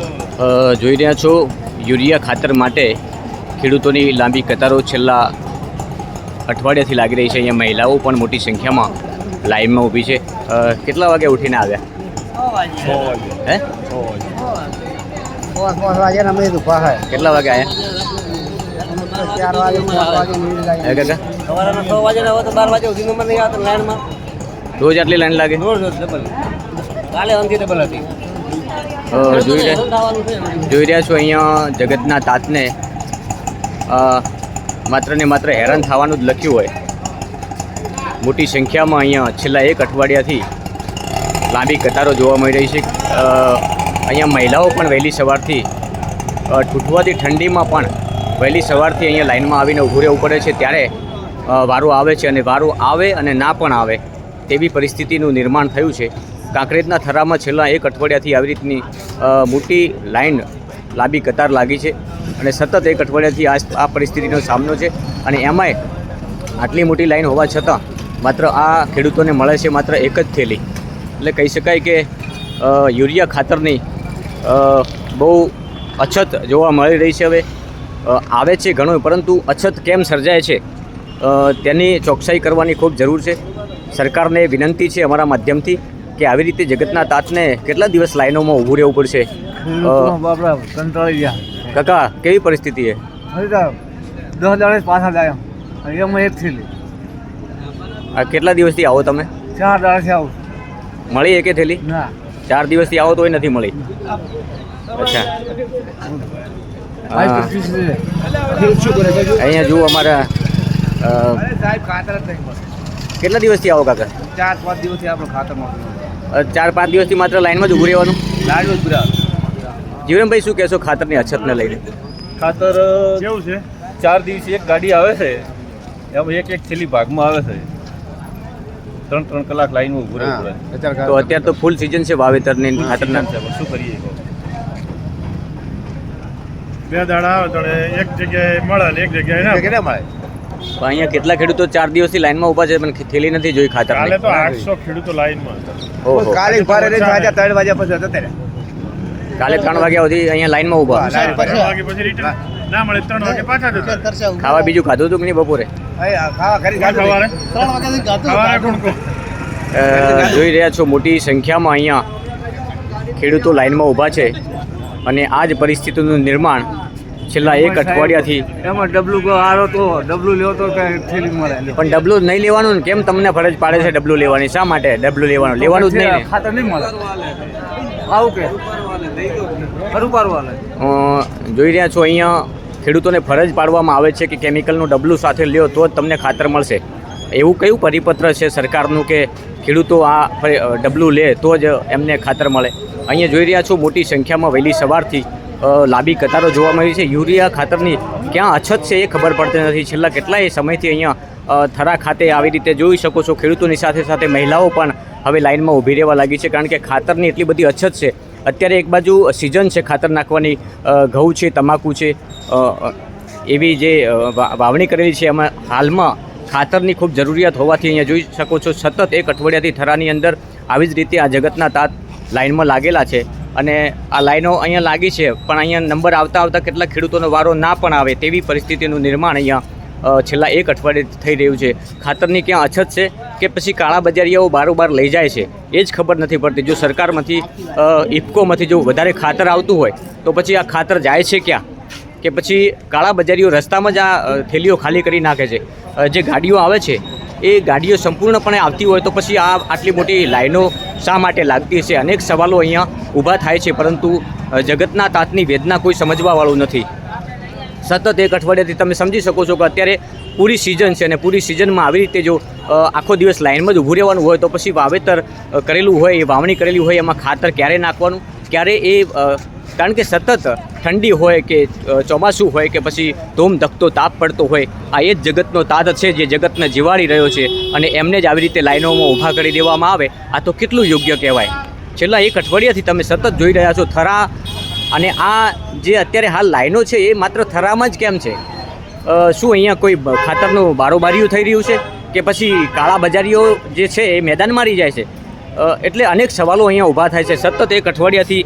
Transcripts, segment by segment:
અ, જોઈ રહ્યા છો યુરિયા ખાતર માટે ખેડૂતોની લાંબી કતારો છેલ્લા અઠવાડિયાથી લાગી રહી છે. અહીંયા મહિલાઓ પણ મોટી સંખ્યામાં લાઈનમાં ઊભી છે. કેટલા વાગે ઉઠીને આવ્યા? હે? કેટલા વાગે આવ્યા રોજ આટલી લાઈન લાગે? કાલે અંતિ ડબલ હતી. જોઈ જોઈ રહ્યા છો અહીંયા જગતના તાતને. માત્ર ને માત્ર હેરાન થવાનું જ લખ્યું હોય. મોટી સંખ્યામાં અહીંયા છેલ્લા એક અઠવાડિયાથી લાંબી કતારો જોવા મળી રહી છે. અહીંયા મહિલાઓ પણ વહેલી સવારથી ઠૂઠવાતી ઠંડીમાં પણ વહેલી સવારથી અહીંયા લાઇનમાં આવીને ઊભું રહેવું પડે છે. ત્યારે વારો આવે છે અને વારો આવે અને ના પણ આવે તેવી પરિસ્થિતિનું નિર્માણ થયું છે. કાંકરેજના થરામાં છેલ્લા એક અઠવાડિયાથી આવી રીતની મોટી લાઈન લાંબી કતાર લાગી છે અને સતત એક અઠવાડિયાથી આ પરિસ્થિતિનો સામનો છે અને એમાંય આટલી મોટી લાઈન હોવા છતાં માત્ર આ ખેડૂતોને મળે છે માત્ર એક જ થેલી. એટલે કહી શકાય કે યુરિયા ખાતરની બહુ અછત જોવા મળી રહી છે હવે. આવે છે ઘણું પરંતુ અછત કેમ સર્જાય છે? તેની ચોકસાઈ કરવાની ખૂબ જરૂર છે. સરકારને વિનંતી છે અમારા માધ્યમથી કે આવી રીતે જગતના તાતને કેટલા દિવસ લાઈનોમાં ઊભું રહેવું પડશે? કંટાળી ગયા. કાકા કેવી પરિસ્થિતિ છે? દસ દાડે પાછા અને એમાં એક થેલી આ કેટલા દિવસથી આવો તમે? ચાર દાડે આવો. મળી એકે થેલી ના. ચાર દિવસથી આવો તોય નથી મળી? અચ્છા. અહીંયા જુઓ અમારા સાહેબ ખાતર જ નહીં મળે. કેટલા દિવસથી આવો કાકા? ચાર પાંચ દિવસથી આપણે ખાતર ચાર પાંચ દિવસથી માત્ર લાઈનમાં જ ઊભું રહેવાનું? જ પૂરા જીવનભાઈ શું કહેશો ખાતરની અછતને લઈને? ખાતર કેવું છે? ચાર દિવસે એક ગાડી આવે છે. એમ એક એક છેલ્લી ભાગમાં આવે છે. ત્રણ ત્રણ કલાક લાઈનમાં ઊભું રહેવું પડે. તો અત્યારે તો ફૂલ સિઝન છે વાવેતરની ખાતરના. છે, શું કરીએ? બે દાડા આવે તો એક જગ્યાએ મળે એક જગ્યાએ ના મળે. તો અહીંયા કેટલા ખેડૂતો ચાર દિવસથી લાઈનમાં ઊભા છે પણ થેલી નથી જોઈ ખાતર કાલે તો આઠસો ખેડૂતો લાઈનમાં હતા. કાલે ભારે વાગ્યા ત્રણ વાગ્યા પછી હતા ત્યારે. કાલે ત્રણ વાગ્યા સુધી અહીંયા લાઈનમાં ઊભા. ના મળે ત્રણ વાગે પાછા જતા. ખાવા બીજું ખાધું હતું કે નહીં બપોરે? જોઈ રહ્યા છો મોટી સંખ્યામાં અહીંયા ખેડૂતો લાઈનમાં ઊભા છે. અને આ જ પરિસ્થિતિનું નિર્માણ છેલ્લા એક અઠવાડિયાથી. એમાં ડબલું આરો તો ડબલું લેવો તો થેલી મળે પણ ડબલું નહીં લેવાનું ને કેમ તમને ફરજ પાડે છે ડબલું લેવાની? શા માટે ડબલું લેવાનું? લેવાનું જ નહીં ખાતર નહીં મળે. આવું કે? જોઈ રહ્યા છો અહીંયા ખેડૂતોને ફરજ પાડવામાં આવે છે કે કેમિકલનું ડબલું સાથે લ્યો તો જ તમને ખાતર મળશે. એવું કયું પરિપત્ર છે સરકારનું કે ખેડૂતો આ ડબલું લે તો જ એમને ખાતર મળે? અહીંયા જોઈ રહ્યા છો મોટી સંખ્યામાં વહેલી સવારથી લાંબી કતારો જોવા મળી છે. યુરિયા ખાતરની ક્યાં અછત છે એ ખબર પડતી નથી. છેલ્લા કેટલાય સમયથી અહીંયા થરા ખાતે આવી રીતે જોઈ શકો છો. ખેડૂતોની સાથે સાથે મહિલાઓ પણ હવે લાઇનમાં ઊભી રહેવા લાગી છે, કારણ કે ખાતરની એટલી બધી અછત છે. અત્યારે એક બાજુ સિઝન છે ખાતર નાખવાની ઘઉં છે, તમાકુ છે એવી જે વાવણી કરેલી છે. એમાં હાલમાં ખાતરની ખૂબ જરૂરિયાત હોવાથી અહીંયા જોઈ શકો છો. સતત એક અઠવાડિયાથી થરાની અંદર આવી જ રીતે આ જગતના તાત લાઇનમાં લાગેલા છે. અને આ લાઈનો અહીંયા લાગી છે, પણ અહીંયા નંબર આવતા આવતા કેટલાક ખેડૂતોનો વારો ના પણ આવે તેવી પરિસ્થિતિનું નિર્માણ અહીંયા છેલ્લા એક અઠવાડિયે થઈ રહ્યું છે. ખાતરની ક્યાં અછત છે કે પછી કાળા બજારીયાઓ બારોબાર લઈ જાય છે, એ જ ખબર નથી પડતી. જો સરકારમાંથી ઇફકોમાંથી જો વધારે ખાતર આવતું હોય, તો પછી આ ખાતર જાય છે ક્યાં? કે પછી કાળા બજારીઓ રસ્તામાં જ આ થેલીઓ ખાલી કરી નાખે છે. જે ગાડીઓ આવે છે, એ ગાડીઓ સંપૂર્ણપણે આવતી હોય તો પછી આ આટલી મોટી લાઈનો શા માટે લાગતી હશે અનેક સવાલો અહીંયા ઊભા થાય છે, પરંતુ જગતના તાતની વેદના કોઈ સમજવાવાળું નથી. સતત એક અઠવાડિયાથી તમે સમજી શકો છો કે અત્યારે પૂરી સિઝન છે અને પૂરી સિઝનમાં આવી રીતે જો આખો દિવસ લાઇનમાં જ ઊભું રહેવાનું હોય તો પછી વાવેતર કરેલું હોય એ વાવણી કરેલી હોય, એમાં ખાતર ક્યારે નાખવાનું? ક્યારે એ કારણ કે સતત ઠંડી હોય કે ચોમાસું હોય કે પછી ધૂમ ધકતો તાપ પડતો હોય, આ એ જ જગતનો તાત છે જે જગતને જીવાડી રહ્યો છે અને એમને જ આવી રીતે લાઈનોમાં ઊભા કરી દેવામાં આવે. આ તો કેટલું યોગ્ય કહેવાય. છેલ્લા એક અઠવાડિયાથી તમે સતત જોઈ રહ્યા છો થરા અને આ જે અત્યારે હાલ લાઈનો છે એ માત્ર થરામાં જ કેમ છે? શું અહીંયા કોઈ ખાતરનું બારોબારીયું થઈ રહ્યું છે કે પછી કાળા બજારીઓ જે છે એ મેદાન મારી જાય છે? એટલે અનેક સવાલો અહીંયા ઊભા થાય છે. સતત એક અઠવાડિયાથી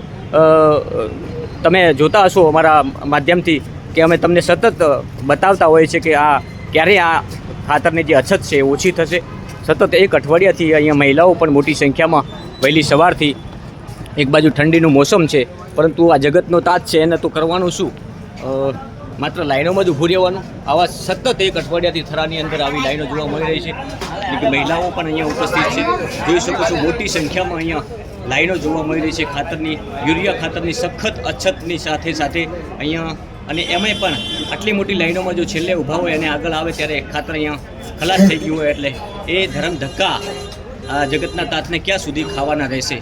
તમે જોતા હશો અમારા માધ્યમથી કે અમે તમને સતત બતાવતા હોઈએ છીએ કે આ ક્યારે આ ખાતરની જે અછત છે એ ઓછી થશે. સતત એક અઠવાડિયાથી અહીંયા મહિલાઓ પણ મોટી સંખ્યામાં વહેલી સવારથી એક બાજુ ઠંડીનું મોસમ છે, પરંતુ આ જગતનો તાજ છે, એને તો કરવાનું શું? માત્ર લાઈનોમાં જ ઊભું રહેવાનું. આવા સતત એક અઠવાડિયાથી થરાની અંદર આવી લાઈનો જોવા મળી રહી છે. એટલે કે મહિલાઓ પણ અહીંયા ઉપસ્થિત છે. જોઈ શકો છો મોટી સંખ્યામાં અહીંયા લાઈનો જોવા મળી રહી છે ખાતરની, યુરિયા ખાતરની સખત અછતની સાથે સાથે અહીંયા, અને એમાંય પણ આટલી મોટી લાઈનોમાં જો છેલ્લે ઊભા હોય અને આગળ આવે ત્યારે ખાતર અહીંયા ખલાસ થઈ ગયું હોય એટલે એ ધરમ ધક્કા આ જગતના તાતને ક્યાં સુધી ખાવાના રહેશે?